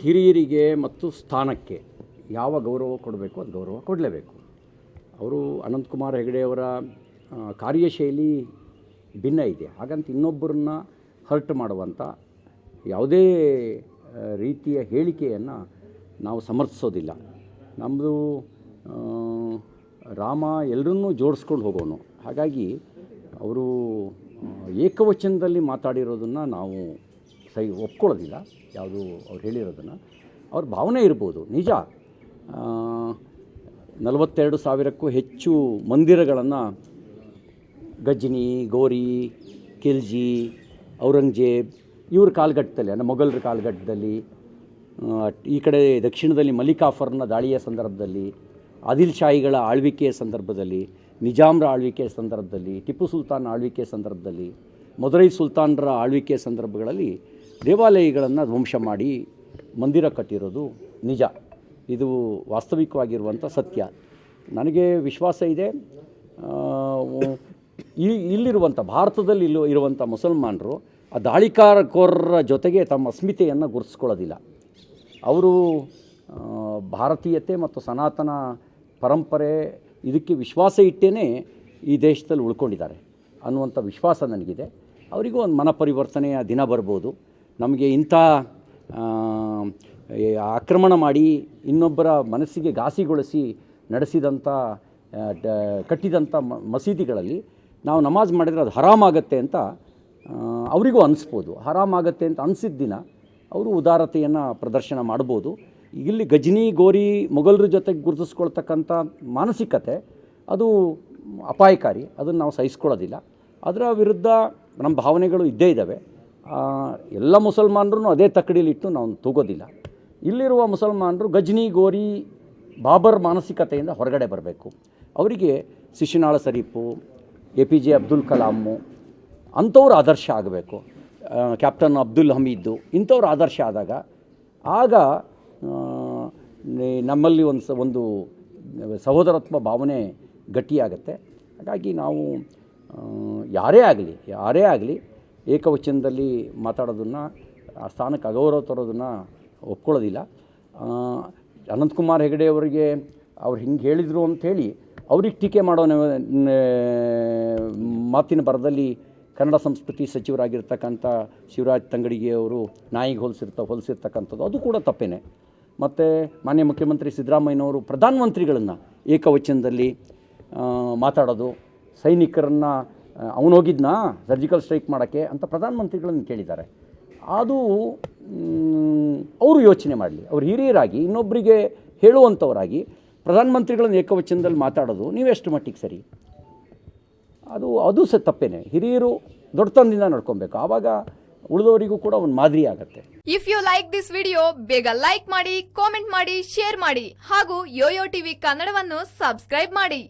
ಹಿರಿಯರಿಗೆ ಮತ್ತು ಸ್ಥಾನಕ್ಕೆ ಯಾವ ಗೌರವ ಕೊಡಬೇಕು ಅದು ಗೌರವ ಕೊಡಲೇಬೇಕು. ಅವರು ಅನಂತಕುಮಾರ್ ಹೆಗಡೆಯವರ ಕಾರ್ಯಶೈಲಿ ಭಿನ್ನ ಇದೆ. ಹಾಗಂತ ಇನ್ನೊಬ್ಬರನ್ನ ಹರ್ಟ್ ಮಾಡುವಂಥ ಯಾವುದೇ ರೀತಿಯ ಹೇಳಿಕೆಯನ್ನು ನಾವು ಸಮರ್ಥಿಸೋದಿಲ್ಲ. ನಮ್ಮದು ರಾಮ ಎಲ್ಲರನ್ನೂ ಜೋಡಿಸ್ಕೊಂಡು ಹೋಗೋನು. ಹಾಗಾಗಿ ಅವರು ಏಕವಚನದಲ್ಲಿ ಮಾತಾಡಿರೋದನ್ನು ನಾವು ಸೈ ಒಪ್ಕೊಳ್ಳೋದಿಲ್ಲ. ಯಾವುದು ಅವ್ರು ಹೇಳಿರೋದನ್ನು. ಅವ್ರ ಭಾವನೆ ಇರ್ಬೋದು. ನಿಜ. ನಲವತ್ತೆರಡು ಸಾವಿರಕ್ಕೂ ಹೆಚ್ಚು ಮಂದಿರಗಳನ್ನು ಗಜ್ನಿ ಗೋರಿ ಖಿಲ್ಜಿ ಔರಂಗಜೇಬ್ ಇವ್ರ ಕಾಲಘಟ್ಟದಲ್ಲಿ, ಅಂದರೆ ಮೊಘಲರ ಕಾಲಘಟ್ಟದಲ್ಲಿ ಈ ಕಡೆ ದಕ್ಷಿಣದಲ್ಲಿ ಮಲ್ಲಿಕಾಫರ್ನ ದಾಳಿಯ ಸಂದರ್ಭದಲ್ಲಿ, ಆದಿಲ್ ಶಾಹಿಗಳ ಆಳ್ವಿಕೆಯ ಸಂದರ್ಭದಲ್ಲಿ, ನಿಜಾಮ್ರ ಆಳ್ವಿಕೆಯ ಸಂದರ್ಭದಲ್ಲಿ, ಟಿಪ್ಪು ಸುಲ್ತಾನ್ ಆಳ್ವಿಕೆಯ ಸಂದರ್ಭದಲ್ಲಿ, ಮದುರೈ ಸುಲ್ತಾನರ ಆಳ್ವಿಕೆಯ ಸಂದರ್ಭಗಳಲ್ಲಿ ದೇವಾಲಯಗಳನ್ನು ಧ್ವಂಸ ಮಾಡಿ ಮಂದಿರ ಕಟ್ಟಿರೋದು ನಿಜ. ಇದು ವಾಸ್ತವಿಕವಾಗಿರುವಂಥ ಸತ್ಯ. ನನಗೆ ವಿಶ್ವಾಸ ಇದೆ. ಈ ಇಲ್ಲಿರುವಂಥ ಭಾರತದಲ್ಲಿ ಇಲ್ಲೋ ಇರುವಂಥ ಮುಸಲ್ಮಾನರು ಆ ದಾಳಿಕಾರಕೋರರ ಜೊತೆಗೆ ತಮ್ಮ ಅಸ್ಮಿತೆಯನ್ನು ಗುರುತಿಸ್ಕೊಳ್ಳೋದಿಲ್ಲ. ಅವರು ಭಾರತೀಯತೆ ಮತ್ತು ಸನಾತನ ಪರಂಪರೆ ಇದಕ್ಕೆ ವಿಶ್ವಾಸ ಇಟ್ಟೇ ಈ ದೇಶದಲ್ಲಿ ಉಳ್ಕೊಂಡಿದ್ದಾರೆ ಅನ್ನುವಂಥ ವಿಶ್ವಾಸ ನನಗಿದೆ. ಅವರಿಗೂ ಒಂದು ಮನಪರಿವರ್ತನೆಯ ದಿನ ಬರ್ಬೋದು. ನಮಗೆ ಇಂಥ ಆಕ್ರಮಣ ಮಾಡಿ ಇನ್ನೊಬ್ಬರ ಮನಸ್ಸಿಗೆ ಘಾಸಿಗೊಳಿಸಿ ನಡೆಸಿದಂಥ ಕಟ್ಟಿದಂಥ ಮಸೀದಿಗಳಲ್ಲಿ ನಾವು ನಮಾಜ್ ಮಾಡಿದರೆ ಅದು ಹರಾಮಾಗತ್ತೆ ಅಂತ ಅವರಿಗೂ ಅನಿಸ್ಬೋದು. ಹರಾಮಾಗತ್ತೆ ಅಂತ ಅನಿಸಿದ ದಿನ ಅವರು ಉದಾರತೆಯನ್ನು ಪ್ರದರ್ಶನ ಮಾಡ್ಬೋದು. ಇಲ್ಲಿ ಗಜನಿ ಗೋರಿ ಮೊಘಲರ ಜೊತೆಗೆ ಗುರುತಿಸ್ಕೊಳ್ತಕ್ಕಂಥ ಮಾನಸಿಕತೆ ಅದು ಅಪಾಯಕಾರಿ, ಅದನ್ನು ನಾವು ಸಹಿಸ್ಕೊಳ್ಳೋದಿಲ್ಲ. ಅದರ ವಿರುದ್ಧ ನಮ್ಮ ಭಾವನೆಗಳು ಇದ್ದೇ ಇದ್ದಾವೆ. ಎಲ್ಲ ಮುಸಲ್ಮಾನರು ಅದೇ ತಕ್ಕಡಿಲಿಟ್ಟು ನಾವು ತೂಗೋದಿಲ್ಲ. ಇಲ್ಲಿರುವ ಮುಸಲ್ಮಾನರು ಗಜ್ನಿ, ಗೋರಿ, ಬಾಬರ್ ಮಾನಸಿಕತೆಯಿಂದ ಹೊರಗಡೆ ಬರಬೇಕು. ಅವರಿಗೆ Shishunala Sharif A P J Abdul Kalam, ಅಂಥವ್ರು ಆದರ್ಶ ಆಗಬೇಕು. ಕ್ಯಾಪ್ಟನ್ ಅಬ್ದುಲ್ ಹಮೀದ್ದು ಇಂಥವ್ರು ಆದರ್ಶ ಆದಾಗ ಆಗ ನಮ್ಮಲ್ಲಿ ಒಂದು ಸ, ಒಂದು ಸಹೋದರತ್ವ ಭಾವನೆ ಗಟ್ಟಿಯಾಗತ್ತೆ. ಹಾಗಾಗಿ ನಾವು ಯಾರೇ ಆಗಲಿ ಯಾರೇ ಆಗಲಿ ಏಕವಚನದಲ್ಲಿ ಮಾತಾಡೋದನ್ನು, ಆ ಸ್ಥಾನಕ್ಕೆ ಅಗೌರವ ತರೋದನ್ನು ಒಪ್ಕೊಳ್ಳೋದಿಲ್ಲ. ಅನಂತಕುಮಾರ್ ಹೆಗಡೆ ಅವರಿಗೆ ಅವ್ರು ಹಿಂಗೆ ಹೇಳಿದರು ಅಂಥೇಳಿ ಅವ್ರಿಗೆ ಟೀಕೆ ಮಾಡೋ ಮಾತಿನ ಬರದಲ್ಲಿ ಕನ್ನಡ ಸಂಸ್ಕೃತಿ ಸಚಿವರಾಗಿರ್ತಕ್ಕಂಥ ಶಿವರಾಜ್ ತಂಗಡಿಗೆ ಅವರು ನಾಯಿಗೆ ಹೋಲಿಸಿರ್ತ, ಹೋಲಿಸಿರ್ತಕ್ಕಂಥದ್ದು ಅದು ಕೂಡ ತಪ್ಪೇನೆ. ಮತ್ತು ಮಾನ್ಯ ಮುಖ್ಯಮಂತ್ರಿ ಸಿದ್ದರಾಮಯ್ಯನವರು ಪ್ರಧಾನಮಂತ್ರಿಗಳನ್ನು ಏಕವಚನದಲ್ಲಿ ಮಾತಾಡೋದು, ಸೈನಿಕರನ್ನು ಅವನು ಹೋಗಿದ್ನಾ? ಸರ್ಜಿಕಲ್ ಸ್ಟ್ರೈಕ್ ಮಾಡೋಕ್ಕೆ ಅಂತ ಪ್ರಧಾನಮಂತ್ರಿಗಳನ್ನು ಕೇಳಿದ್ದಾರೆ. ಅದು ಅವರು ಯೋಚನೆ ಮಾಡಲಿ. ಅವ್ರು ಹಿರಿಯರಾಗಿ ಇನ್ನೊಬ್ಬರಿಗೆ ಹೇಳುವಂಥವರಾಗಿ ಪ್ರಧಾನಮಂತ್ರಿಗಳನ್ನು ಏಕವಚನದಲ್ಲಿ ಮಾತಾಡೋದು ನೀವೆಷ್ಟು ಮಟ್ಟಿಗೆ ಸರಿ? ಅದು ಅದು ಸಹ ತಪ್ಪೇನೆ. ಹಿರಿಯರು ದೊಡ್ಡತನದಿಂದ ನಡ್ಕೊಬೇಕು. ಆವಾಗ ಉಳಿದವರಿಗೂ ಕೂಡ ಒಂದು ಮಾದರಿ ಆಗುತ್ತೆ. If you like this video ಬೇಗ ಲೈಕ್ ಮಾಡಿ ಕಾಮೆಂಟ್ ಮಾಡಿ ಶೇರ್ ಮಾಡಿ ಹಾಗೂ ಯೋಯೋ ಟಿವಿ ಕನ್ನಡವನ್ನು ಸಬ್ಸ್ಕ್ರೈಬ್ ಮಾಡಿ.